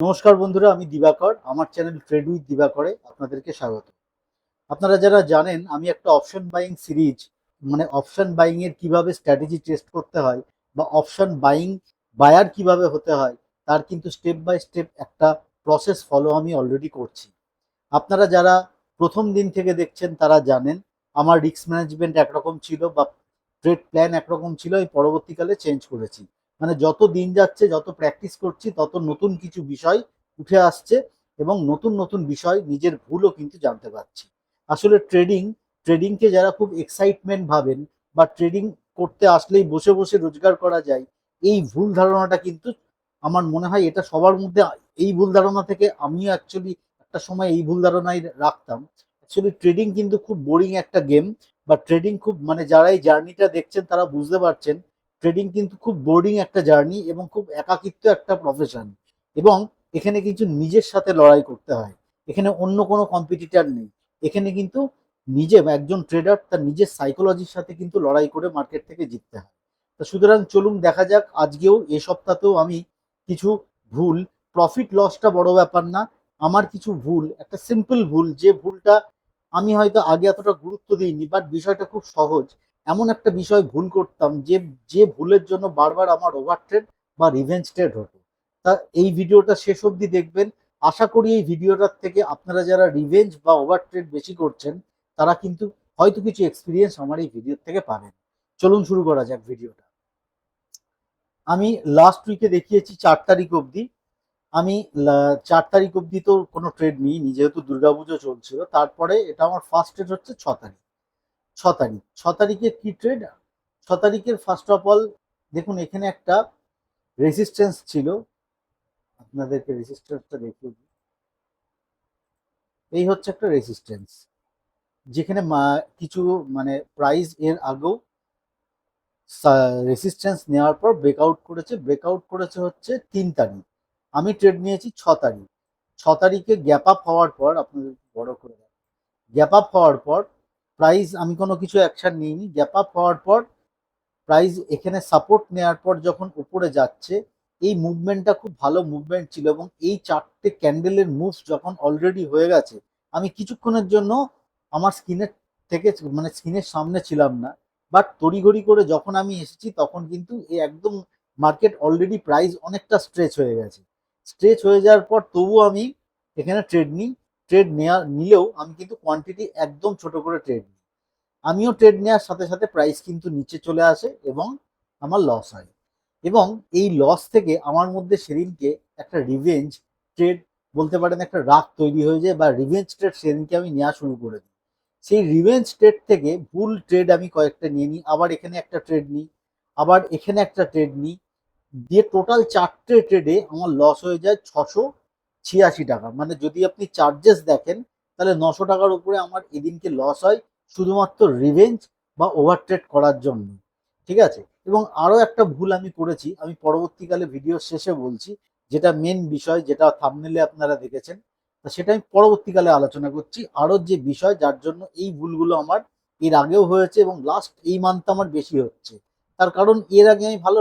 নমস্কার বন্ধুরা, আমি দিবাকর। আমার চ্যানেল ট্রেড উইথ দিবাকরে আপনাদেরকে স্বাগত। আপনারা যারা জানেন, আমি একটা অপশন বাইং সিরিজ মানে অপশন বাইং এর কীভাবে স্ট্র্যাটেজি টেস্ট করতে হয় বা অপশন বাইং বায়ার কীভাবে হতে হয়, তার কিন্তু স্টেপ বাই স্টেপ একটা প্রসেস ফলো আমি অলরেডি করছি। আপনারা যারা প্রথম দিন থেকে দেখছেন, তারা জানেন, আমার রিস্ক ম্যানেজমেন্ট একরকম ছিল বা ট্রেড প্ল্যান একরকম ছিল আমি পরবর্তীকালে চেঞ্জ করেছি। মানে যত দিন যাচ্ছে, যত প্র্যাকটিস করছি, তত নতুন কিছু বিষয় উঠে আসছে এবং নতুন নতুন বিষয় নিজের ভুলও কিন্তু জানতে পারছি। আসলে ট্রেডিং ট্রেডিংকে যারা খুব এক্সাইটমেন্ট ভাবেন বা ট্রেডিং করতে আসলেই বসে বসে রোজগার করা যায়, এই ভুল ধারণাটা কিন্তু আমার মনে হয় এটা সবার মধ্যে এই ভুল ধারণা থেকে আমিও অ্যাকচুয়ালি একটা সময় এই ভুল ধারণাই রাখতাম। অ্যাকচুয়ালি ট্রেডিং কিন্তু খুব বোরিং একটা গেম বা ট্রেডিং খুব মানে যারা এই জার্নিটা দেখছেন তারা বুঝতে পারছেন ট্রেডিং কিন্তু খুব বোর্ডিং একটা জার্নি এবং খুব একাকিত্ব একটা প্রফেশন এবং এখানে কিছু নিজের সাথে লড়াই করতে হয়। এখানে অন্য কোনো কম্পিটিটার নেই। এখানে কিন্তু নিজে একজন ট্রেডার তার নিজের সাইকোলজির সাথে কিন্তু লড়াই করে মার্কেট থেকে জিততে হয়। তো সুতরাং চলুন দেখা যাক, আজকেও এ সপ্তাহতেও আমি কিছু ভুল প্রফিট লসটা বড় ব্যাপার না, আমার কিছু ভুল, একটা সিম্পল ভুল, যে ভুলটা আমি হয়তো আগে এতটা গুরুত্ব দিইনি বাট বিষয়টা খুব সহজ। এমন একটা বিষয় ভুল করতাম যে যে ভুলের জন্য বারবার আমার ওভার ট্রেড বা রিভেঞ্জ ট্রেড হতো। তা এই ভিডিওটা শেষ অবধি দেখবেন। আশা করি এই ভিডিওটার থেকে আপনারা যারা রিভেঞ্জ বা ওভার ট্রেড বেশি করছেন, তারা কিন্তু হয়তো কিছু এক্সপিরিয়েন্স আমার এই ভিডিও থেকে পাবেন। চলুন শুরু করা যাক ভিডিওটা। আমি লাস্ট উইকে দেখিয়েছি চার তারিখ অবধি। আমি চার তারিখ অবধি তো কোনো ট্রেড নিইনি, যেহেতু দুর্গাপুজো চলছিল, তারপরে এটা আমার ফার্স্ট ট্রেড হচ্ছে ছ তারিখ। ছ তারিখ। ছ তারিখের কি ট্রেড ছ তারিখের ফার্স্ট অফ অল দেখুন, এখানে একটা রেজিস্ট্যান্স ছিল। আপনাদেরকে রেজিস্ট্যান্সটা দেখিয়ে দিই। এই হচ্ছে একটা রেজিস্ট্যান্স যেখানে কিছু মানে প্রাইস এর আগেও রেজিস্ট্যান্স নেওয়ার পর ব্রেকআউট করেছে। ব্রেকআউট করেছে হচ্ছে তিন তারিখ। আমি ট্রেড নিয়েছি ছ তারিখ। ছ তারিখে গ্যাপ আপ হওয়ার পর আপনাদের বড় করে গ্যাপ আপ হওয়ার পর প্রাইস আমি কোনো কিছু অ্যাকশন নিইনি। গ্যাপ আপ হওয়ার পর প্রাইস এখানে সাপোর্ট নেওয়ার পর যখন উপরে যাচ্ছে, এই মুভমেন্টটা খুব ভালো মুভমেন্ট ছিল এবং এই চারটে ক্যান্ডেলের মুভ যখন অলরেডি হয়ে গেছে, আমি কিছুক্ষণের জন্য আমার স্ক্রিনের থেকে মানে স্ক্রিনের সামনে ছিলাম না। বাট তড়িঘড়ি করে যখন আমি এসেছি, তখন কিন্তু এই একদম মার্কেট অলরেডি প্রাইস অনেকটা স্ট্রেচ হয়ে গেছে। স্ট্রেচ হয়ে যাওয়ার পর তবুও আমি এখানে ট্রেড নিই। ট্রেড নেওয়া নিলেও আমি কিন্তু কোয়ান্টিটি একদম ছোট করে ট্রেড নিই। আমিও ট্রেড নেওয়ার সাথে সাথে প্রাইস কিন্তু নিচে চলে আসে এবং আমার লস হয়। এবং এই লস থেকে আমার মধ্যে সেদিনকে একটা রিভেঞ্জ ট্রেড বলতে পারেন একটা রাগ তৈরি হয়ে যায় বা রিভেঞ্জ ট্রেড সেদিনকে আমি নেওয়া শুরু করে দিই। সেই রিভেঞ্জ ট্রেড থেকে ভুল ট্রেড আমি কয়েকটা নিয়ে নিই, আবার এখানে একটা ট্রেড নিই, আবার এখানে একটা ট্রেড নিই, দিয়ে টোটাল চারটে ট্রেডে আমার লস হয়ে যায় ছশো ছিয়াশি টাকা। মানে যদি আপনি চার্জেস দেখেন, তাহলে নশো টাকার উপরে আমার এদিনকে লস হয় শুধুমাত্র রিভেঞ্জ বা ওভারট্রেড করার জন্য। ঠিক আছে? এবং আরও একটা ভুল আমি করেছি, আমি পরবর্তীকালে ভিডিও শেষে বলছি, যেটা মেন বিষয়, যেটা থামনেলে আপনারা দেখেছেন, তা সেটা আমি পরবর্তীকালে আলোচনা করছি। আরও যে বিষয়, যার জন্য এই ভুলগুলো আমার এর আগেও হয়েছে এবং লাস্ট এই মান্থ আমার বেশি হচ্ছে। তার কারণ এর আগে আমি ভালো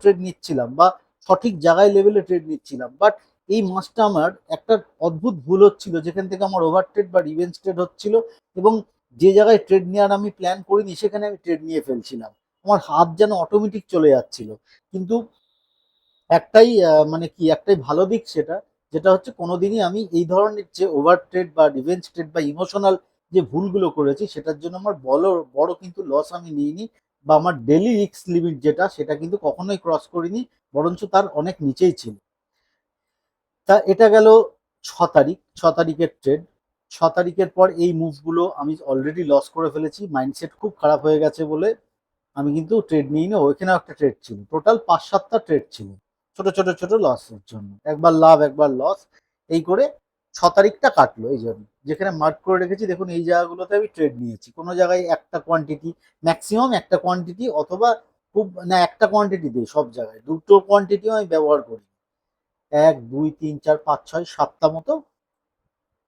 ট্রেড নিচ্ছিলাম বা সঠিক জায়গায় লেভেলে ট্রেড নিচ্ছিলাম। বাট এই মাসটা আমার একটা অদ্ভুত ভুল হচ্ছিল। যেখান থেকে আমার ওভার ট্রেড বা রিভেঞ্জ ট্রেড হচ্ছিল এবং যে জায়গায় ট্রেড নেওয়ার আমি প্ল্যান করিনি, সেখানে আমি ট্রেড নিয়ে ফেলছিলাম। আমার হাত যেন অটোমেটিক চলে যাচ্ছিল। কিন্তু একটাই মানে কি, একটাই ভালো দিক সেটা, যেটা হচ্ছে কোনোদিনই আমি এই ধরনের যে ওভার ট্রেড বা রিভেঞ্জ ট্রেড বা ইমোশনাল যে ভুলগুলো করেছি, সেটার জন্য আমার বড় বড় কিন্তু লস আমি নিইনি বা আমার ডেলি রিস্ক লিমিট যেটা, সেটা কিন্তু কখনোই ক্রস করিনি, বরঞ্চ তার অনেক নিচেই ছিল। তা এটা গেল ছ তারিখ, ছ তারিখের ট্রেড ছ তারিখের পর এই মুভগুলো আমি অলরেডি লস করে ফেলেছি। মাইন্ডসেট খুব খারাপ হয়ে গেছে বলে আমি কিন্তু ট্রেড নিইনি ওইখানেও একটা ট্রেড ছিল। টোটাল পাঁচ সাতটা ট্রেড ছিল। ছোট ছোট ছোট লসের জন্য। একবার লাভ, একবার লস এই করে ছ তারিখটা কাটলো এই জন্য। যেখানে মার্ক করে রেখেছি, দেখুন এই জায়গাগুলোতে আমি ট্রেড নিয়েছি। কোনো জায়গায় একটা কোয়ান্টিটি ম্যাক্সিমাম একটা কোয়ান্টিটি অথবা খুব, না, একটা কোয়ান্টিটি দিই সব জায়গায়। দুটো কোয়ান্টিটিও আমি ব্যবহার করি। এক, দুই, তিন, চার, পাঁচ, ছয়, সাতটা মতো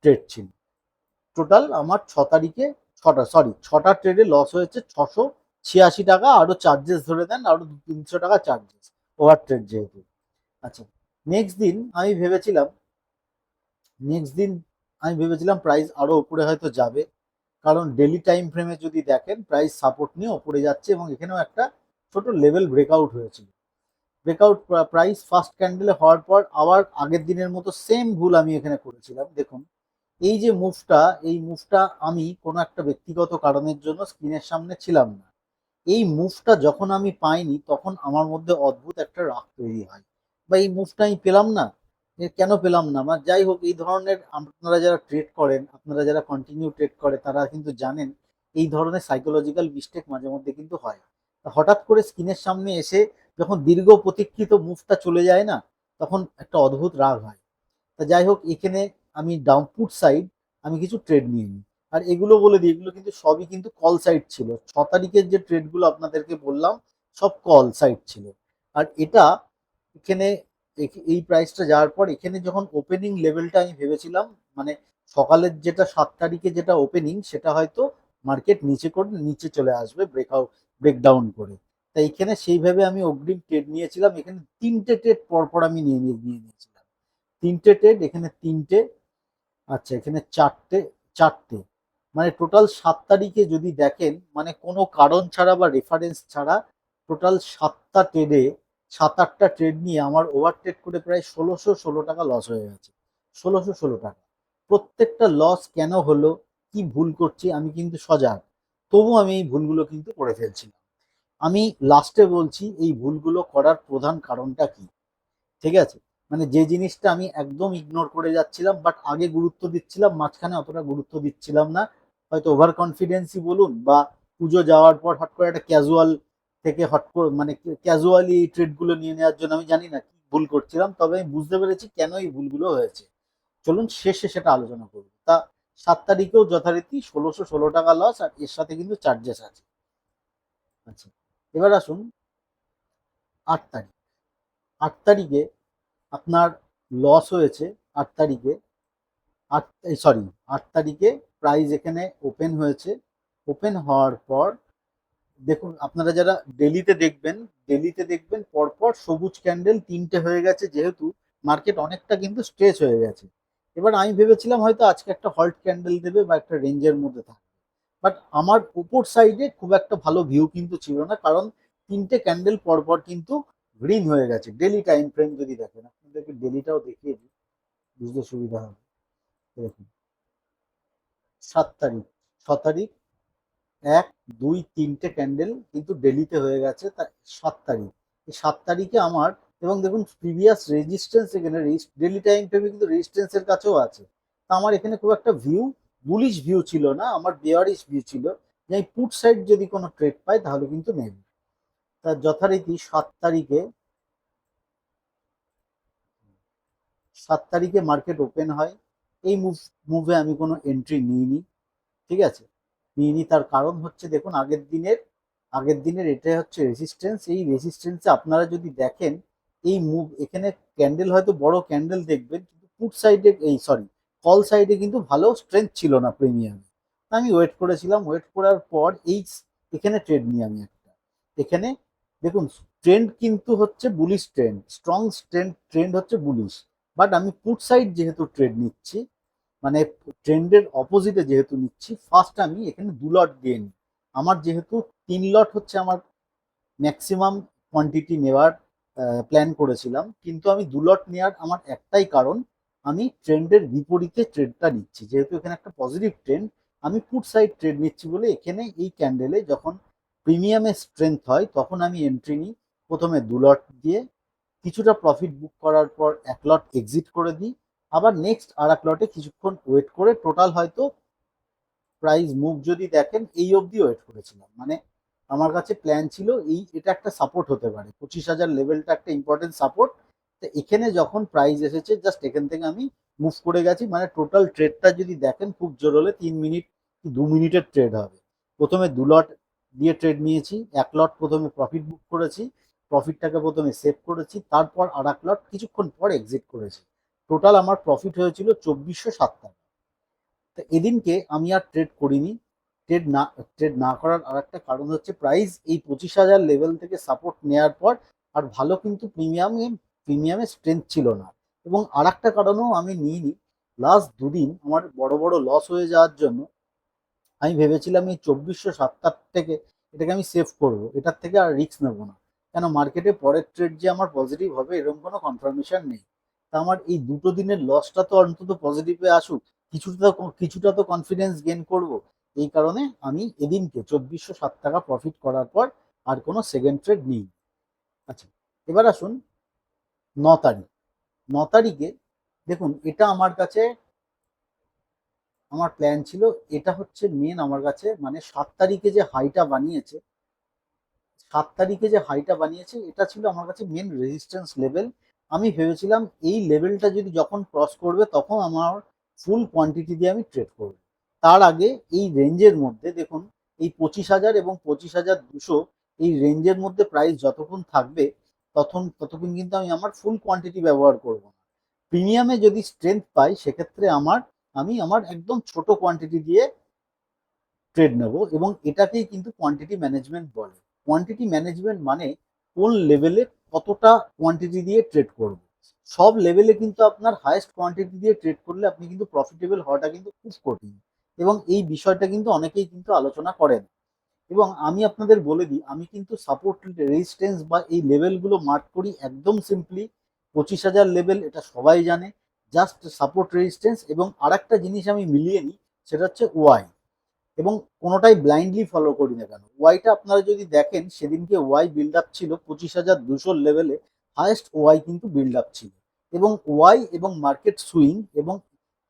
ট্রেড ছিল। টোটাল আমার ছ তারিখে ছটা সরি ছটা ট্রেডে লস হয়েছে ছশো ছিয়াশি টাকা আরও চার্জেস ধরে দেন আরও তিনশো টাকা চার্জেস ওভার ট্রেড যেহেতু। আচ্ছা নেক্সট দিন আমি ভেবেছিলাম নেক্সট দিন আমি ভেবেছিলাম প্রাইস আরও উপরে হয়তো যাবে, কারণ ডেলি টাইম ফ্রেমে যদি দেখেন প্রাইস সাপোর্ট নিয়ে উপরে যাচ্ছে এবং এখানেও একটা ছোট লেভেল ব্রেকআউট হয়েছিল। ব্রেকআউট প্রাইস ফার্স্ট ক্যান্ডেলে হওয়ার পর আবার আগের দিনের মতো সেম ভুল আমি এখানে করেছিলাম। দেখুন, এই যে মুভটা এই মুভটা আমি কোনো একটা ব্যক্তিগত কারণের জন্য স্ক্রিনের সামনে ছিলাম না। এই মুভটা যখন আমি পাইনি, তখন আমার মধ্যে অদ্ভুত একটা রাগ তৈরি হয়। বা এই মুভটা আমি পেলাম না কেন পেলাম না? বা যাই হোক, এই ধরনের আপনারা যারা ট্রেড করেন, আপনারা যারা কন্টিনিউ ট্রেড করে, তারা কিন্তু জানেন এই ধরনের সাইকোলজিক্যাল মিস্টেক মাঝে মধ্যে কিন্তু হয়। হঠাৎ করে স্ক্রিনের সামনে এসে যখন দীর্ঘ প্রতীক্ষিত মুভটা চলে যায় না, তখন একটা অদ্ভুত রাগ হয়। তা যাই হোক, এখানে আমি ডাউনপুট সাইড আমি কিছু ট্রেড নিয়ে নিই। আর এগুলো বলে দিই, এগুলো কিন্তু সবই কিন্তু কল সাইড ছিল। ছ তারিখের যে ট্রেডগুলো আপনাদেরকে বললাম, সব কল সাইড ছিল। আর এটা এখানে এই প্রাইসটা যাওয়ার পর এখানে যখন ওপেনিং লেভেলটা আমি ভেবেছিলাম মানে সকালের যেটা সাত তারিখে যেটা ওপেনিং সেটা হয়তো মার্কেট নিচে করে, নিচে চলে আসবে ব্রেকআউট ব্রেকডাউন করে। তাই এখানে সেইভাবে আমি অগ্রিম ট্রেড নিয়েছিলাম। এখানে তিনটে ট্রেড পরপর আমি নিয়ে নিয়ে নিয়ে নিয়েছিলাম। তিনটে ট্রেড এখানে তিনটে আচ্ছা এখানে চারটে চারটে। মানে টোটাল সাত তারিখে যদি দেখেন মানে কোনো কারণ ছাড়া বা রেফারেন্স ছাড়া টোটাল সাতটা ট্রেডে সাত, আটটা ট্রেড নিয়ে আমার ওভার ট্রেড করে প্রায় ষোলোশো ষোলো টাকা লস হয়ে গেছে। ষোলোশো ষোলো টাকা। প্রত্যেকটা লস কেন হলো, কি ভুল করছি, আমি কিন্তু সজাগ। তবু আমি এই ভুলগুলো কিন্তু করে ফেলছিলাম। আমি লাস্টে বলছি, এই ভুলগুলো করার প্রধান কারণটা কি? ঠিক আছে? মানে যে জিনিসটা আমি একদম ইগনোর করে যাচ্ছিলাম বাট আগে গুরুত্ব দিচ্ছিলাম, মাঝখানে অতটা গুরুত্ব দিচ্ছিলাম না। হয়তো ওভার কনফিডেন্সই বলুন বা পুজো যাওয়ার পর হট করে একটা ক্যাজুয়াল থেকে হট করে মানে ক্যাজুয়ালি এই ট্রেডগুলো নিয়ে নেওয়ার জন্য আমি জানি না কি ভুল করছিলাম, তবে আমি বুঝতে পেরেছি কেন এই ভুলগুলো হয়েছে। চলুন শেষে সেটা আলোচনা করব। তা সাত তারিখেও যথারীতি ষোলোশো ষোলো টাকা লস আর এর সাথে কিন্তু চার্জেস আছে। আচ্ছা। এবার আসুন আট তারিখ। আট তারিখে আপনার লস হয়েছে আট তারিখে। আট সরি আট তারিখে প্রাইস এখানে ওপেন হয়েছে। ওপেন হওয়ার পর দেখুন, আপনারা যারা ডেলিতে দেখবেন ডেলিতে দেখবেন পরপর সবুজ ক্যান্ডেল তিনটে হয়ে গেছে যেহেতু মার্কেট অনেকটা কিন্তু স্ট্রেচ হয়ে গেছে। এবার আমি ভেবেছিলাম হয়তো আজকে একটা হল্ট ক্যান্ডেল দেবে বা একটা রেঞ্জের মধ্যে থাকবে বাট আমার উপর সাইডে খুব একটা ভালো ভিউ কিন্তু ছিল না, কারণ তিনটে ক্যান্ডেল পরপর কিন্তু গ্রিন হয়ে গেছে। ডেলি টাইম ফ্রেম যদি দেখেন, আপনাদেরকে ডেলিটাও দেখিয়ে দিই, বুঝতে সুবিধা হবে। দেখুন। সাত তারিখ, ছ তারিখ, এক, দুই, তিনটে ক্যান্ডেল কিন্তু ডেলিতে হয়ে গেছে সাত তারিখ। এই সাত তারিখে আমার, এবং দেখুন প্রিভিয়াস রেজিস্ট্যান্স এখানে ডেলি টাইম ফ্রেমে কিন্তু রেজিস্ট্যান্সের কাছেও আছে। তা আমার এখানে খুব একটা ভিউ বুলিশ ভিউ ছিল না, আমার বেয়ারিশ ভিউ ছিল। যে আমি পুট সাইড যদি কোনো ট্রেড পাই, তাহলে কিন্তু নেব। তা যথারীতি সাত তারিখে সাত তারিখে মার্কেট ওপেন হয়। এই মুভ মুভে আমি কোনো এন্ট্রি নিইনি, ঠিক আছে? নিইনি তার কারণ হচ্ছে, দেখুন, আগের দিনের আগের দিনের এটাই হচ্ছে রেজিস্ট্যান্স এই রেজিস্ট্যান্সে আপনারা যদি দেখেন, এই মুভ এখানে ক্যান্ডেল হয়তো বড় ক্যান্ডেল দেখবেন, কিন্তু পুট সাইডে এই সরি কল সাইডে কিন্তু ভালো স্ট্রেংথ ছিল না প্রিমিয়ামে আমি ওয়েট করেছিলাম ওয়েট করার পর এই এখানে ট্রেড নিই আমি একটা। এখানে দেখুন ট্রেন্ড কিন্তু হচ্ছে bullish trend strong trend trend হচ্ছে বুলিশ বাট আমি পুট সাইড যেহেতু ট্রেড নিচ্ছি মানে ট্রেন্ডের অপোজিটে যেহেতু নিচ্ছি ফার্স্ট আমি এখানে দু লট নিই আমার যেহেতু তিন লট হচ্ছে আমার ম্যাক্সিমাম কোয়ান্টিটি নেওয়ার প্ল্যান করেছিলাম। কিন্তু আমি দু লট নেওয়ার আমার একটাই কারণ আমি ট্রেন্ডের বিপরীতে ট্রেডটা নিচ্ছি। যেহেতু এখানে একটা পজিটিভ ট্রেন্ড আমি পুট সাইড ট্রেড নিচ্ছি বলে এখানে এই ক্যান্ডেলে যখন প্রিমিয়ামের স্ট্রেংথ হয়, তখন আমি এন্ট্রি নিই। প্রথমে দু লট দিয়ে কিছুটা প্রফিট বুক করার পর এক লট এক্সিট করে দিই। আবার নেক্সট আর এক লটে কিছুক্ষণ ওয়েট করে টোটাল হয়তো প্রাইস মুভ যদি দেখেন, এই অবধি ওয়েট করেছিলাম। মানে আমার কাছে প্ল্যান ছিল এই, এটা একটা সাপোর্ট হতে পারে। পঁচিশ হাজার লেভেলটা একটা ইম্পর্টেন্ট সাপোর্ট তো এখানে যখন প্রাইস এসেছে জাস্ট এখান থেকে আমি মুভ করে গেছি। মানে টোটাল ট্রেডটা যদি দেখেন, খুব জোর হলে তিন মিনিট কি দু মিনিটের ট্রেড হবে। প্রথমে দু লট দিয়ে ট্রেড নিয়েছি, এক লট প্রথমে প্রফিট বুক করেছি প্রফিটটাকে প্রথমে সেভ করেছি, তারপর আর এক লট কিছুক্ষণ পর এক্সিট করেছি। টোটাল আমার প্রফিট হয়েছিল চব্বিশশো সাত টাকা। তো এদিনকে আমি আর ট্রেড করিনি। ট্রেড না ট্রেড না করার আর একটা কারণ হচ্ছে প্রাইস এই পঁচিশ হাজার লেভেল থেকে সাপোর্ট নেওয়ার পর আর ভালো কিন্তু প্রিমিয়াম প্রিমিয়ামের স্ট্রেংথ ছিল না। এবং আর একটা কারণেও আমি নিইনি। লাস্ট দুদিন আমার বড় বড় লস হয়ে যাওয়ার জন্য আমি ভেবেছিলাম এই চব্বিশশো সাতটার থেকে এটাকে আমি সেভ করব। এটার থেকে আর রিস্ক নেব না। কেন মার্কেটে পরের ট্রেড যে আমার পজিটিভ হবে, এরকম কোনো কনফার্মেশন নেই। তা আমার এই দুটো দিনের লসটা তো অন্তত পজিটিভে আসুক। কিছুটা তো- কিছুটা তো কনফিডেন্স গেন করব। এই কারণে আমি এদিনকে চব্বিশশো সাত টাকা প্রফিট করার পর আর কোনো সেকেন্ড ট্রেড নিই আচ্ছা এবার আসুন ন তারিখ ন তারিখে দেখুন, এটা আমার কাছে, আমার প্ল্যান ছিল, এটা হচ্ছে মেন আমার কাছে মানে সাত তারিখে যে হাইটা বানিয়েছে, সাত তারিখে যে হাইটা বানিয়েছে, এটা ছিল আমার কাছে মেন রেজিস্ট্যান্স লেভেল আমি ভেবেছিলাম এই লেভেলটা যদি যখন ক্রস করবে, তখন আমার ফুল কোয়ান্টিটি দিয়ে আমি ট্রেড করব। তার আগে এই রেঞ্জের মধ্যে, দেখুন, এই পঁচিশ হাজার এবং পঁচিশ হাজার দুশো, এই রেঞ্জের মধ্যে প্রাইস যতক্ষণ থাকবে তখন ততক্ষণ কিন্তু আমি আমার ফুল কোয়ান্টিটি ব্যবহার করব না। প্রিমিয়ামে যদি স্ট্রেংথ পাই, সেক্ষেত্রে আমার, আমি আমার একদম ছোট কোয়ান্টিটি দিয়ে ট্রেড নেব এবং এটাকেই কিন্তু কোয়ান্টিটি ম্যানেজমেন্ট বলে। কোয়ান্টিটি ম্যানেজমেন্ট মানে কোন লেভেলে কতটা কোয়ান্টিটি দিয়ে ট্রেড করব। সব লেভেলে কিন্তু আপনার হায়েস্ট কোয়ান্টিটি দিয়ে ট্রেড করলে আপনি কিন্তু প্রফিটেবল হওয়াটা কিন্তু খুব কঠিন। এবং এই বিষয়টা কিন্তু অনেকেই কিন্তু আলোচনা করেন। এবং আমি আপনাদের বলে দিই, আমি কিন্তু সাপোর্ট রেজিস্ট্যান্স বা এই লেভেলগুলো মার্ক করি একদম সিম্পলি পঁচিশ হাজার লেভেল এটা সবাই জানে। জাস্ট সাপোর্ট রেজিস্ট্যান্স এবং আরেকটা জিনিস আমি মিলিয়ে নিই, সেটা হচ্ছে ওয়াই এবং কোনোটাই ব্লাইন্ডলি ফলো করি না কেন? ওয়াইটা আপনারা যদি দেখেন, সেদিনকে ওয়াই বিল্ড আপ ছিল পঁচিশ হাজার দুশোর লেভেলে হায়েস্ট ওয়াই কিন্তু বিল্ড আপ ছিল। এবং ওয়াই এবং মার্কেট সুইং এবং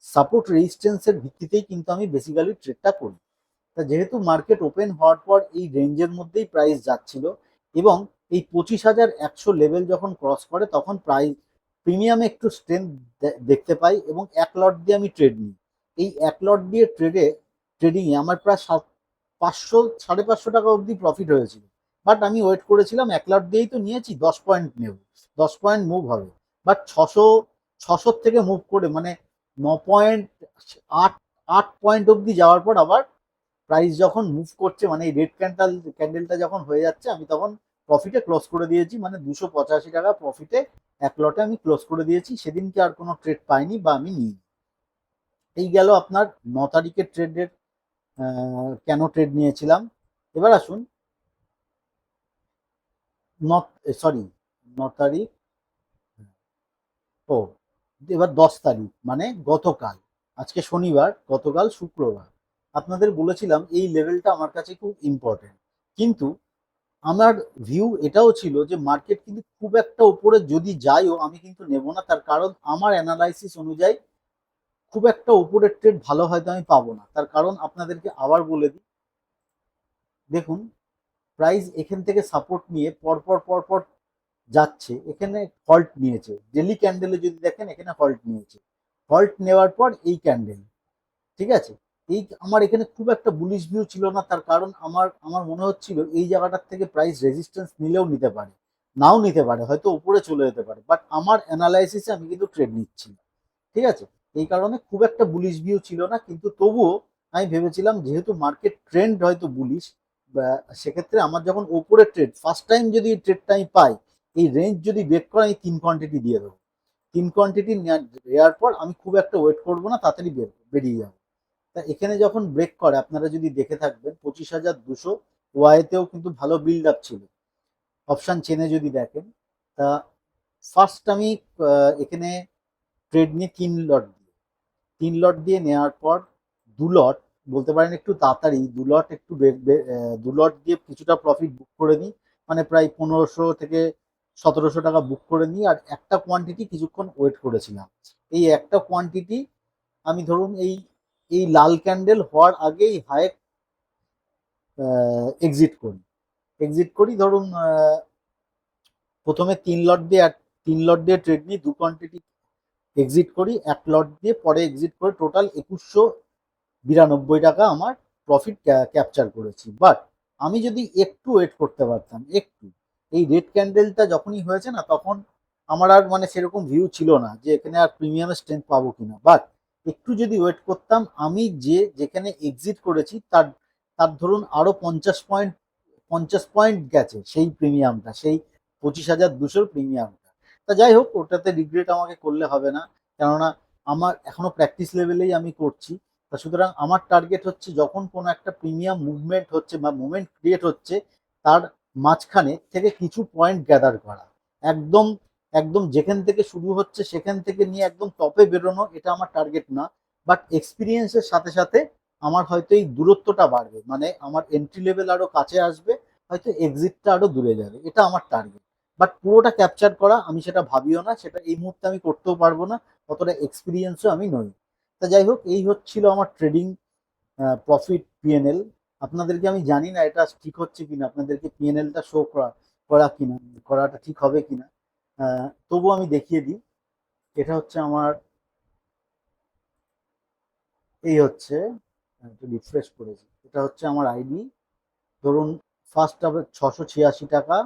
সাপোর্ট রেজিস্ট্যান্সের ভিত্তিতেই কিন্তু আমি বেসিক্যালি ট্রেডটা করি। তা যেহেতু মার্কেট ওপেন হওয়ার পর এই রেঞ্জের মধ্যেই প্রাইস যাচ্ছিল এবং এই পঁচিশ হাজার একশো লেভেল যখন ক্রস করে তখন প্রাইস প্রিমিয়ামে একটু স্ট্রেংথ দেখতে পাই এবং এক লট দিয়ে আমি ট্রেড নিই। এই এক লট দিয়ে ট্রেডে ট্রেডিংয়ে আমার প্রায় সাত, পাঁচশো, সাড়ে পাঁচশো টাকা অবধি প্রফিট হয়েছিল। বাট আমি ওয়েট করেছিলাম, এক লট দিয়েই তো নিয়েছি, দশ পয়েন্ট নেব, দশ পয়েন্ট মুভ হবে। বাট ছশো, ছশোর থেকে মুভ করে মানে ন পয়েন্ট আট আট পয়েন্ট অবধি যাওয়ার পর আবার প্রাইস যখন মুভ করছে মানে এই রেড ক্যান্ডেল ক্যান্ডেলটা যখন হয়ে যাচ্ছে, আমি তখন প্রফিটে ক্লোজ করে দিয়েছি। মানে দুশো পঁচাশি টাকা প্রফিটে এক লটে আমি ক্লোজ করে দিয়েছি। সেদিনকে আর কোনো ট্রেড পাইনি বা আমি নিই এই গেল আপনার ন তারিখের ট্রেডের কেন ট্রেড নিয়েছিলাম? এবার আসুন। ন সরি ন তারিখ, ও, এবার দশ তারিখ মানে গতকাল, আজকে শনিবার, গতকাল শুক্রবার। আপনাদের বলেছিলাম এই লেভেলটা আমার কাছে খুব ইম্পর্টেন্ট কিন্তু আমার ভিউ এটাও ছিল যে মার্কেট কিন্তু খুব একটা উপরে যদি যাইও আমি কিন্তু নেব না। তার কারণ আমার অ্যানালাইসিস অনুযায়ী খুব একটা উপরের ট্রেড ভালো হয়তো আমি পাবো না। তার কারণ আপনাদেরকে আবার বলে দিই, দেখুন প্রাইস এখান থেকে সাপোর্ট নিয়ে পরপর পরপর যাচ্ছে, এখানে ফল্ট নিয়েছে। ডেলি ক্যান্ডেলে যদি দেখেন, এখানে হল্ট নিয়েছে। হল্ট নেওয়ার পর এই ক্যান্ডেল ঠিক আছে? এই আমার এখানে খুব একটা বুলিশ ভিউ ছিল না, তার কারণ আমার আমার মনে হচ্ছিল এই জায়গাটার থেকে প্রাইস রেজিস্ট্যান্স নিলেও নিতে পারে, নাও নিতে পারে, হয়তো উপরে চলে যেতে পারে বাট আমার অ্যানালাইসিসে আমি কিন্তু ট্রেড নিচ্ছি ঠিক আছে? এই কারণে খুব একটা বুলিশ ভিউ ছিল না, কিন্তু তবুও আমি ভেবেছিলাম যেহেতু মার্কেট ট্রেন্ড হয়তো বুলিশ সেক্ষেত্রে আমার যখন ওপরে ট্রেড ফার্স্ট টাইম যদি এই ট্রেডটা আমি পাই, এই রেঞ্জ যদি ব্রেক করে আমি তিন কোয়ান্টিটি দিয়ে দেবো, তিন কোয়ান্টিটি নেওয়ার পর আমি খুব একটা ওয়েট করব না, তাড়াতাড়ি বেরিয়ে যাব। তা এখানে যখন ব্রেক করে, আপনারা যদি দেখে থাকবেন, পঁচিশ হাজার দুশো ওয়াইতেও কিন্তু ভালো বিল্ড আপ ছিল। অপশান চেনে যদি দেখেন, তা ফার্স্ট আমি এখানে ট্রেড নিয়ে তিন লট দিয়ে। তিন লট দিয়ে নেওয়ার পর দু লট বলতে পারেন একটু তাড়াতাড়ি, দু লট একটু দু লট দিয়ে কিছুটা প্রফিট বুক করে নিই। মানে প্রায় পনেরোশো থেকে সতেরোশো টাকা বুক করে নিই আর একটা কোয়ান্টিটি কিছুক্ষণ ওয়েট করেছিলাম। এই একটা কোয়ান্টিটি আমি ধরুন এই এই লাল ক্যান্ডেল হওয়ার আগেই হাই এক্সিট করি। এক্সিট করি, ধরুন প্রথমে তিন লট দিয়ে তিন লট দিয়ে ট্রেড নিই, দু কোয়ান্টিটি এক্সিট করি, এক লট দিয়ে পরে এক্সিট করে টোটাল একুশশো বিরানব্বই টাকা আমার প্রফিট ক্যাপচার করেছি। বাট আমি যদি একটু ওয়েট করতে পারতাম, একটু, এই রেড ক্যান্ডেলটা যখনই হয়েছে না, তখন আমার আর মানে সেরকম ভিউ ছিল না যে এখানে আর প্রিমিয়ামের স্ট্রেংথ পাবো কিনা। বাট একটু যদি ওয়েট করতাম, আমি যে যেখানে এক্সিট করেছি, তার তার ধরুন আরও পঞ্চাশ পয়েন্ট পঞ্চাশ পয়েন্ট গেছে সেই প্রিমিয়ামটা সেই পঁচিশ হাজার দুশোর প্রিমিয়ামটা তা যাই হোক, ওটাতে রিগ্রেট আমাকে করলে হবে না। কেননা, আমার এখনও প্র্যাকটিস লেভেলেই আমি করছি। তা সুতরাং আমার টার্গেট হচ্ছে যখন কোনো একটা প্রিমিয়াম মুভমেন্ট হচ্ছে বা মুভমেন্ট ক্রিয়েট হচ্ছে, তার মাঝখানে থেকে কিছু পয়েন্ট গ্যাদার করা। একদম একদম যেখান থেকে শুরু হচ্ছে, সেখান থেকে নিয়ে একদম টপে বেরোনো, এটা আমার টার্গেট না। বাট এক্সপিরিয়েন্সের সাথে সাথে আমার হয়তো এই দূরত্বটা বাড়বে। মানে আমার এন্ট্রি লেভেল আরও কাছে আসবে, হয়তো এক্সিটটা আরও দূরে যাবে। এটা আমার টার্গেট বাট পুরোটা ক্যাপচার করা, আমি সেটা ভাবিও না, সেটা এই মুহূর্তে আমি করতেও পারব না, অতটা এক্সপিরিয়েন্সও আমি নই। তা যাই হোক, এই হচ্ছিল আমার ট্রেডিং প্রফিট পিএনএল আপনাদেরকে আমি জানি না এটা ঠিক হচ্ছে কিনা, আপনাদেরকে পিএনএলটা শো করা করা কিনা, করাটা ঠিক হবে কিনা। তবু আমি দেখিয়ে দিই। এটা হচ্ছে আমার, এই হচ্ছে একটু রিফ্রেশ করেছি। এটা হচ্ছে আমার আইডি ধরুন ফার্স্ট হবে ছশো ছিয়াশি টাকা,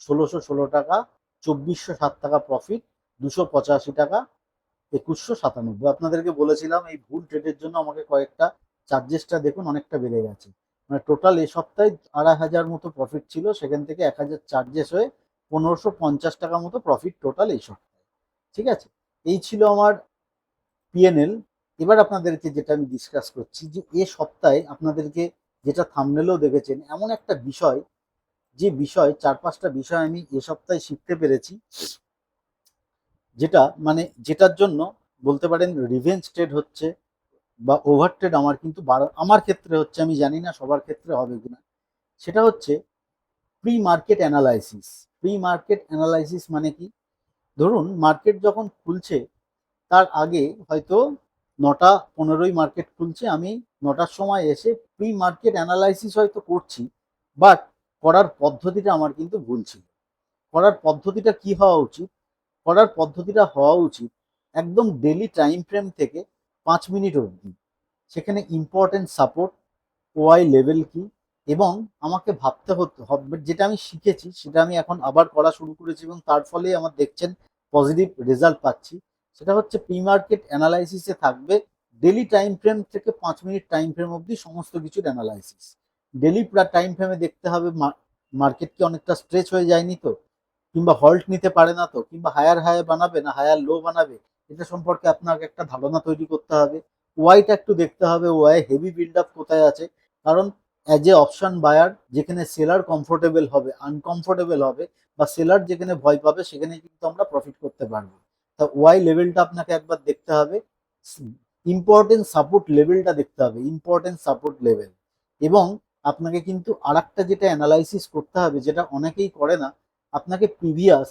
ষোলোশো ষোলো টাকা, চব্বিশশো সাত টাকা প্রফিট দুশো পঁচাশি টাকা, একুশশো সাতানব্বই। আপনাদেরকে বলেছিলাম, এই ভুল ট্রেডের জন্য আমাকে কয়েকটা চার্জেসটা দেখুন, অনেকটা বেড়ে গেছে। মানে টোটাল এ সপ্তাহে আড়াই হাজার মতো প্রফিট ছিল, সেখান থেকে এক হাজার চার্জেস হয়ে পনেরোশো পঞ্চাশ টাকা মতো প্রফিট টোটাল এই সপ্তাহে। ঠিক আছে? এই ছিল আমার পিএনএল এবার আপনাদেরকে যেটা আমি ডিসকাস করছি যে এ সপ্তাহে আপনাদেরকে যেটা থামনেলেও দেখেছেন, এমন একটা বিষয়, যে বিষয়, চার পাঁচটা বিষয় আমি এ সপ্তাহে শিখতে পেরেছি, যেটা মানে যেটার জন্য বলতে পারেন রিভেঞ্জ ট্রেড হচ্ছে বা ওভার ট্রেড আমার কিন্তু আমার ক্ষেত্রে হচ্ছে, আমি জানি না সবার ক্ষেত্রে হবে কিনা। সেটা হচ্ছে pre market analysis pre market analysis মানে কি? ধরুন মার্কেট যখন খুলছে, তার আগে হয়তো নটা পনেরোই মার্কেট খুলছে, আমি নটার সময় এসে প্রি মার্কেট অ্যানালাইসিস হয়তো করছি বাট করার পদ্ধতিটা আমার কিন্তু ভুল ছিল। করার পদ্ধতিটা কি হওয়া উচিত? করার পদ্ধতিটা হওয়া উচিত একদম ডেলি টাইম ফ্রেম থেকে পাঁচ মিনিট অবধি। সেখানে ইম্পর্টেন্ট সাপোর্ট ওয়াই লেভেল কি? এবং আমাকে ভাবতে হতো যেটা আমি শিখেছি সেটা আমি এখন আবার করা শুরু করেছি এবং তার ফলে আমার দেখছেন পজিটিভ রেজাল্ট পাচ্ছি। সেটা হচ্ছে প্রি মার্কেট অ্যানালাইসিসে থাকবে ডেলি টাইম ফ্রেম থেকে পাঁচ মিনিট টাইম ফ্রেম অবধি সমস্ত কিছুর অ্যানালাইসিস ডেলি টাইম ফ্রেমে দেখতে হবে মার্কেট কি অনেকটা স্ট্রেচ হয়ে যায়নি তো? কিংবা হল্ট নিতে পারে না তো? কিংবা হায়ার হাই বানাবে না হায়ার লো বানাবে? এটা সম্পর্কে আপনাকে একটা ধারণা তৈরি করতে হবে। ওয়াইটা একটু দেখতে হবে ওয়াই হেভি বিল্ড আপ কোথায় আছে? কারণ অ্যাজ এ অপশন বায়ার যেখানে সেলার কমফোর্টেবল হবে আনকমফোর্টেবল হবে, বা সেলার যেখানে ভয় পাবে, সেখানে কিন্তু আমরা প্রফিট করতে পারব। তা ওয়াই লেভেলটা আপনাকে একবার দেখতে হবে। ইম্পর্টেন্ট সাপোর্ট লেভেলটা দেখতে হবে ইম্পর্টেন্ট সাপোর্ট লেভেল এবং আপনাকে কিন্তু আর যেটা অ্যানালাইসিস করতে হবে, যেটা অনেকেই করে না, আপনাকে প্রিভিয়াস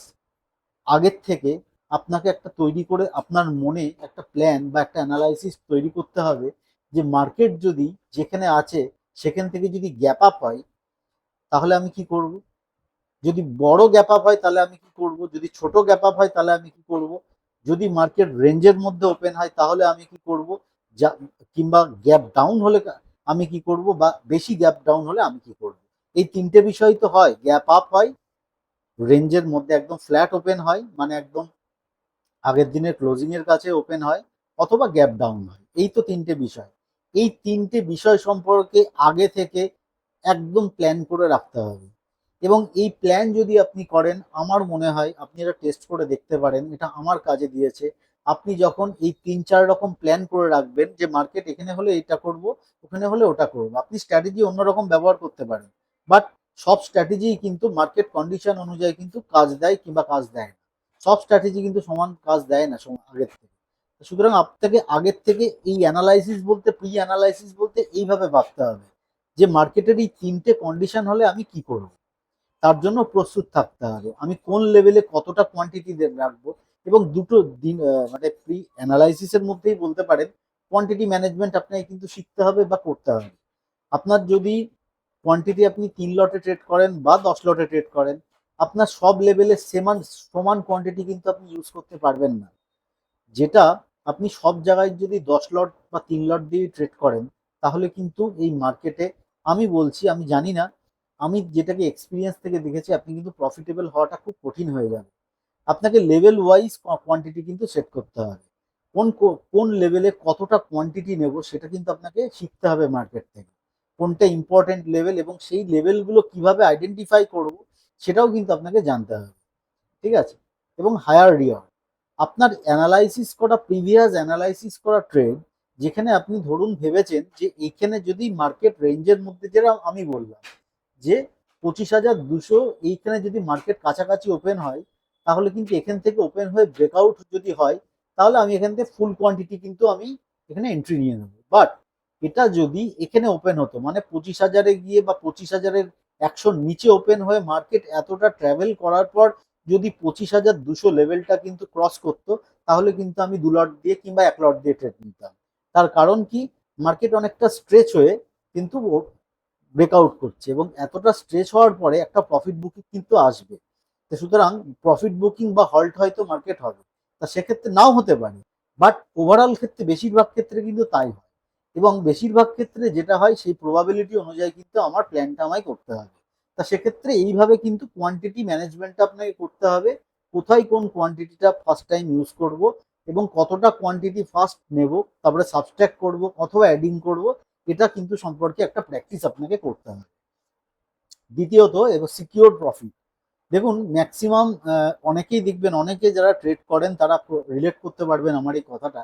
আগের থেকে আপনাকে একটা তৈরি করে আপনার মনে একটা প্ল্যান বা একটা অ্যানালাইসিস তৈরি করতে হবে যে মার্কেট যদি যেখানে আছে সেখান থেকে যদি গ্যাপ আপ হয়, তাহলে আমি কি করব? যদি বড় গ্যাপ আপ হয়, তাহলে আমি কি করব? যদি ছোট গ্যাপ আপ হয়, তাহলে আমি কি করব? যদি মার্কেট রেঞ্জের মধ্যে ওপেন হয়, তাহলে আমি কি করব? যা, কিংবা গ্যাপ ডাউন হলে আমি কি করব? বা বেশি গ্যাপ ডাউন হলে আমি কি করব? এই তিনটে বিষয় তো হয়। গ্যাপ আপ হয় রেঞ্জের মধ্যে একদম ফ্ল্যাট ওপেন হয় মানে একদম আগের দিনের ক্লোজিং এর কাছে ওপেন হয়, অথবা গ্যাপ ডাউন হয়। এই তো তিনটে বিষয়। এই তিনটে বিষয় সম্পর্কে আগে থেকে একদম প্ল্যান করে রাখতে হবে। এবং এই প্ল্যান যদি আপনি করেন, আমার মনে হয় আপনি এটা টেস্ট করে দেখতে পারেন, এটা আমার কাজে দিয়েছে। আপনি যখন এই তিন চার রকম প্ল্যান করে রাখবেন যে মার্কেট এখানে হলে এটা করব, ওখানে হলে ওটা করব, আপনি স্ট্র্যাটেজি অন্যরকম ব্যবহার করতে পারেন। বাট সব স্ট্র্যাটেজি কিন্তু মার্কেট কন্ডিশন অনুযায়ী কিন্তু কাজ দেয় কিংবা কাজ দেয় না। সব স্ট্র্যাটেজি কিন্তু সমান কাজ দেয় না আগের থেকে। সুতরাং আপনাকে আগের থেকে এই অ্যানালাইসিস বলতে প্রি অ্যানালাইসিস বলতে এইভাবে ভাবতে হবে যে মার্কেটের এই তিনটে কন্ডিশন হলে আমি কি করব? তার জন্য প্রস্তুত থাকতে হবে। আমি কোন লেভেলে কতটা কোয়ান্টিটি রাখব? এবং দুটো দিন মানে প্রি অ্যানালাইসিসের মধ্যেই বলতে পারেন কোয়ান্টিটি ম্যানেজমেন্ট আপনাকে কিন্তু শিখতে হবে বা করতে হবে। আপনার যদি কোয়ান্টিটি আপনি তিন লটে ট্রেড করেন বা দশ লটে ট্রেড করেন, আপনার সব লেভেলে সমান সমান কোয়ান্টিটি কিন্তু আপনি ইউজ করতে পারবেন না। যেটা আপনি সব জায়গায় যদি দশ লট বা তিন লট দিয়ে ট্রেড করেন, তাহলে কিন্তু এই মার্কেটে আমি বলছি, আমি জানি না, আমি যেটাকে এক্সপিরিয়েন্স থেকে দেখেছি, আপনি কিন্তু প্রফিটেবল হওয়াটা খুব কঠিন হয়ে যাবে। আপনাকে লেভেল ওয়াইজ কোয়ান্টিটি কিন্তু সেট করতে হবে। কোন কোন লেভেলে কতটা কোয়ান্টিটি নেব, সেটা কিন্তু আপনাকে শিখতে হবে মার্কেট থেকে। কোনটা ইম্পর্টেন্ট লেভেল এবং সেই লেভেলগুলো কীভাবে আইডেন্টিফাই করব, সেটাও কিন্তু আপনাকে জানতে হবে। ঠিক আছে? এবং হায়ার রিওয়ার্ড আপনার অ্যানালাইসিস করা প্রিভিয়াস অ্যানালাইসিস করা ট্রেড যেখানে আপনি ধরুন ভেবেছেন যে এখানে যদি মার্কেট রেঞ্জের মধ্যে যেটা আমি বললাম, যে পঁচিশ হাজার দুশো এইখানে যদি মার্কেট কাছাকাছি ওপেন হয়, তাহলে কিন্তু এখান থেকে ওপেন হয়ে ব্রেকআউট যদি হয়, তাহলে আমি এখান থেকে ফুল কোয়ান্টিটি কিন্তু আমি এখানে এন্ট্রি নিয়ে নেব। বাট এটা যদি এখানে ওপেন হতো মানে পঁচিশ হাজারে গিয়ে বা পঁচিশ হাজারের একশোর নিচে ওপেন হয়ে মার্কেট এতটা ট্রাভেল করার পর যদি পঁচিশ হাজার দুশো লেভেলটা কিন্তু ক্রস করতো, তাহলে কিন্তু আমি দু লট দিয়ে কিংবা এক লট দিয়ে ট্রেড নিতাম। তার কারণ কি? মার্কেট অনেকটা স্ট্রেচ হয়ে কিন্তু ব্রেকআউট করছে এবং এতটা স্ট্রেচ হওয়ার পরে একটা প্রফিট বুকিং কিন্তু আসবে। তো সুতরাং প্রফিট বুকিং বা হল্ট হয়তো মার্কেট হবে। তা সেক্ষেত্রে নাও হতে পারে। বাট ওভারঅল ক্ষেত্রে বেশিরভাগ ক্ষেত্রে কিন্তু তাই হয়। এবং বেশিরভাগ ক্ষেত্রে যেটা হয়, সেই প্রবাবিলিটি অনুযায়ী কিন্তু আমার প্ল্যানটা আমায় করতে হবে। তা সেক্ষেত্রে এইভাবে কিন্তু কোয়ান্টিটি ম্যানেজমেন্টটা আপনাকে করতে হবে। কোথায় কোন কোয়ান্টিটিটা ফার্স্ট টাইম ইউজ করব এবং কতটা কোয়ান্টিটি ফার্স্ট নেব, তারপরে সাবস্ট্রাক্ট করব অথবা অ্যাডিং করব, এটা কিন্তু সম্পর্কে একটা প্র্যাকটিস আপনাকে করতে হবে। দ্বিতীয়ত এবং সিকিউর প্রফিট দেখুন ম্যাক্সিমাম অনেকেই দেখবেন, অনেকে যারা ট্রেড করেন, তারা রিলেট করতে পারবেন আমার এই কথাটা।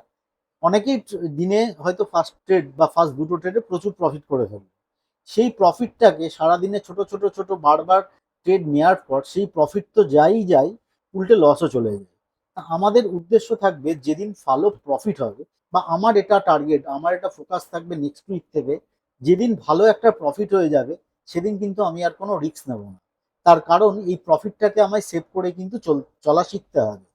অনেকেই দিনে হয়তো ফার্স্ট ট্রেড বা ফার্স্ট দুটো ট্রেডে প্রচুর প্রফিট করে ফেলবে। সেই প্রফিটটাকে সারাদিনে ছোট ছোট ছোট বারবার ট্রেড নেওয়ার পর সেই প্রফিট তো যাই যায় উল্টে লসও চলে যায়। আমাদের উদ্দেশ্য থাকবে যেদিন ভালো প্রফিট হবে বা আমার এটা টার্গেট আমার এটা ফোকাস থাকবে নেক্সট উইক থেকে, যেদিন ভালো একটা প্রফিট হয়ে যাবে, সেদিন কিন্তু আমি আর কোনো রিস্ক নেব না। তার কারণ এই প্রফিটটাকে আমায় সেভ করে কিন্তু চল, চলা শিখতে হবে।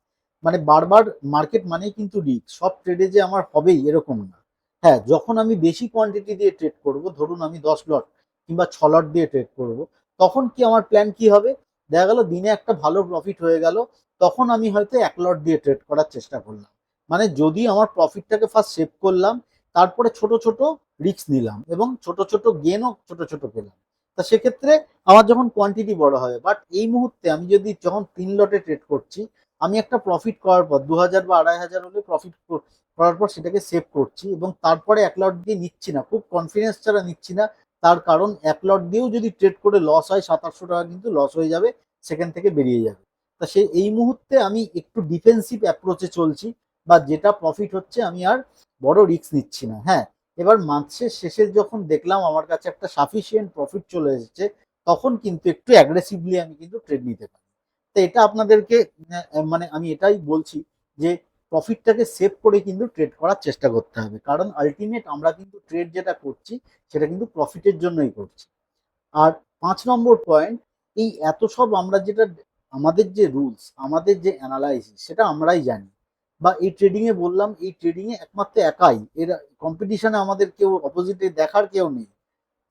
মানে বারবার মার্কেট মানেই কিন্তু রিস্ক সব ট্রেডে যে আমার হবেই এরকম না। হ্যাঁ যখন আমি বেশি কোয়ান্টিটি দিয়ে ট্রেড করব, ধরুন আমি দশ লট কিংবা ছ লট দিয়ে ট্রেড করব, তখন কি আমার প্ল্যান কি হবে? দেখা গেল দিনে একটা ভালো প্রফিট হয়ে গেল, তখন আমি হয়তো এক লট দিয়ে ট্রেড করার চেষ্টা করলাম। মানে যদি আমার প্রফিটটাকে ফার্স্ট সেভ করলাম, তারপরে ছোট ছোট রিস্ক নিলাম এবং ছোট ছোট গেনও ছোট ছোট পেলাম। তা সেক্ষেত্রে আমার যখন কোয়ান্টিটি বড় হবে বাট এই মুহূর্তে আমি যদি যখন তিন লটে ট্রেড করছি আমি একটা প্রফিট করার পর দু হাজার বা আড়াই হাজার হলে প্রফিট করার পর সেটাকে সেভ করছি এবং তারপরে এক লট দিয়ে নিচ্ছি না। খুব কনফিডেন্স ছাড়া নিচ্ছি না। তার কারণ এক লট দিয়েও যদি ট্রেড করে লস হয় সাত আটশো টাকা কিন্তু লস হয়ে যাবে, সেখান থেকে বেরিয়ে যাবে। তা সে, এই মুহূর্তে আমি একটু ডিফেন্সিভ অ্যাপ্রোচে চলছি বা যেটা প্রফিট হচ্ছে আমি আর বড় রিস্ক নিচ্ছি না। হ্যাঁ এবার মাসের শেষে যখন দেখলাম আমার কাছে একটা সাফিসিয়েন্ট প্রফিট চলে এসেছে, তখন কিন্তু একটু অ্যাগ্রেসিভলি আমি কিন্তু ট্রেড নিতে পারি। তো এটা আপনাদেরকে মানে আমি এটাই বলছি যে প্রফিটটাকে সেভ করে কিন্তু ট্রেড করার চেষ্টা করতে হবে। কারণ আলটিমেট আমরা কিন্তু ট্রেড যেটা করছি, সেটা কিন্তু প্রফিটের জন্যই করছি। আর পাঁচ নম্বর পয়েন্ট এই এত সব আমরা যেটা, আমাদের যে রুলস আমাদের যে অ্যানালাইসিস সেটা আমরাই জানি। বা এই ট্রেডিংয়ে বললাম, এই ট্রেডিংয়ে একমাত্র একাই। এর কম্পিটিশনে আমাদের কেউ অপোজিটে দেখার কেউ নেই।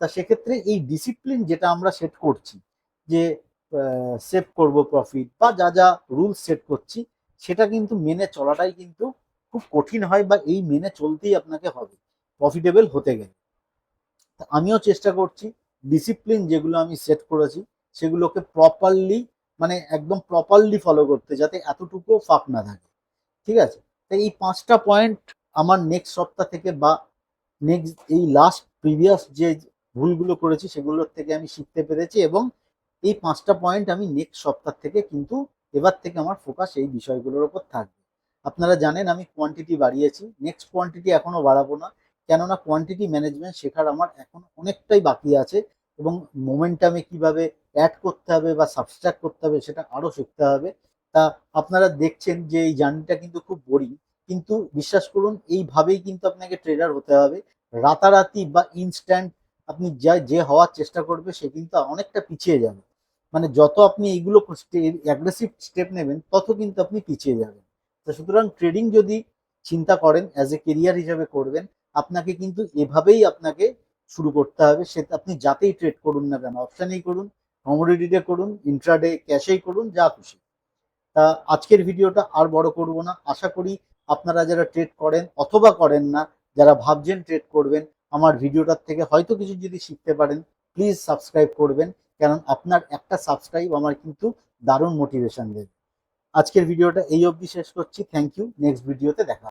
তা সেক্ষেত্রে এই ডিসিপ্লিন যেটা আমরা সেট করছি, যে সেভ করব প্রফিট বা যা যা রুলস সেট করছি, সেটা কিন্তু মেনে চলাটাই কিন্তু খুব কঠিন হয় বা এই মেনে চলতেই আপনাকে হবে প্রফিটেবল হতে গেলে। আমিও চেষ্টা করছি ডিসিপ্লিন যেগুলো আমি সেট করেছি, সেগুলোকে প্রপারলি মানে একদম প্রপারলি ফলো করতে যাতে এতটুকুও ফাঁক না থাকে। ঠিক আছে? তাই এই পাঁচটা পয়েন্ট আমার নেক্সট সপ্তাহ থেকে বা নেক্সট এই লাস্ট প্রিভিয়াস যে ভুলগুলো করেছি, সেগুলোর থেকে আমি শিখতে পেরেছি এবং এই পাঁচটা পয়েন্ট আমি নেক্সট সপ্তাহ থেকে কিন্তু এবার থেকে আমার ফোকাস এই বিষয়গুলোর ওপর থাকবে। আপনারা জানেন আমি কোয়ান্টিটি বাড়িয়েছি নেক্সট কোয়ান্টিটি এখনও বাড়াবো না, কেননা কোয়ান্টিটি ম্যানেজমেন্ট শেখার আমার এখন অনেকটাই বাকি আছে এবং মোমেন্টামে কীভাবে অ্যাড করতে হবে বা সাবস্ট্রাক্ট করতে হবে সেটা আরও শিখতে হবে। তা আপনারা দেখছেন যে এই জার্নিটা কিন্তু খুব বোরিং কিন্তু বিশ্বাস করুন এইভাবেই কিন্তু আপনাকে ট্রেডার হতে হবে। রাতারাতি বা ইনস্ট্যান্ট আপনি যা, যে হওয়ার চেষ্টা করবে সে কিন্তু অনেকটা পিছিয়ে যাবে। মানে যত আপনি এইগুলো অ্যাগ্রেসিভ স্টেপ নেবেন, তত কিন্তু আপনি পিছিয়ে যাবেন। তো সুতরাং ট্রেডিং যদি চিন্তা করেন অ্যাজ এ কেরিয়ার হিসাবে করবেন, আপনাকে কিন্তু এভাবেই আপনাকে শুরু করতে হবে। সে, আপনি যাতেই ট্রেড করুন না কেন অপশানেই করুন কমোডিটিতে করুন ইন্ট্রাডে ক্যাশেই করুন, যা খুশি। তা আজকের ভিডিওটা আর বড় করব না। আশা করি আপনারা যারা ট্রেড করেন অথবা করেন না, যারা ভাবছেন ট্রেড করবেন, আমার ভিডিওটার থেকে হয়তো কিছু যদি শিখতে পারেন প্লিজ সাবস্ক্রাইব করবেন। কারণ আপনার একটা সাবস্ক্রাইব আমার কিন্তু দারুণ মোটিভেশন দেবে আজকের ভিডিওটা এই অবধি শেষ করছি। থ্যাংক ইউ নেক্সট ভিডিওতে দেখা।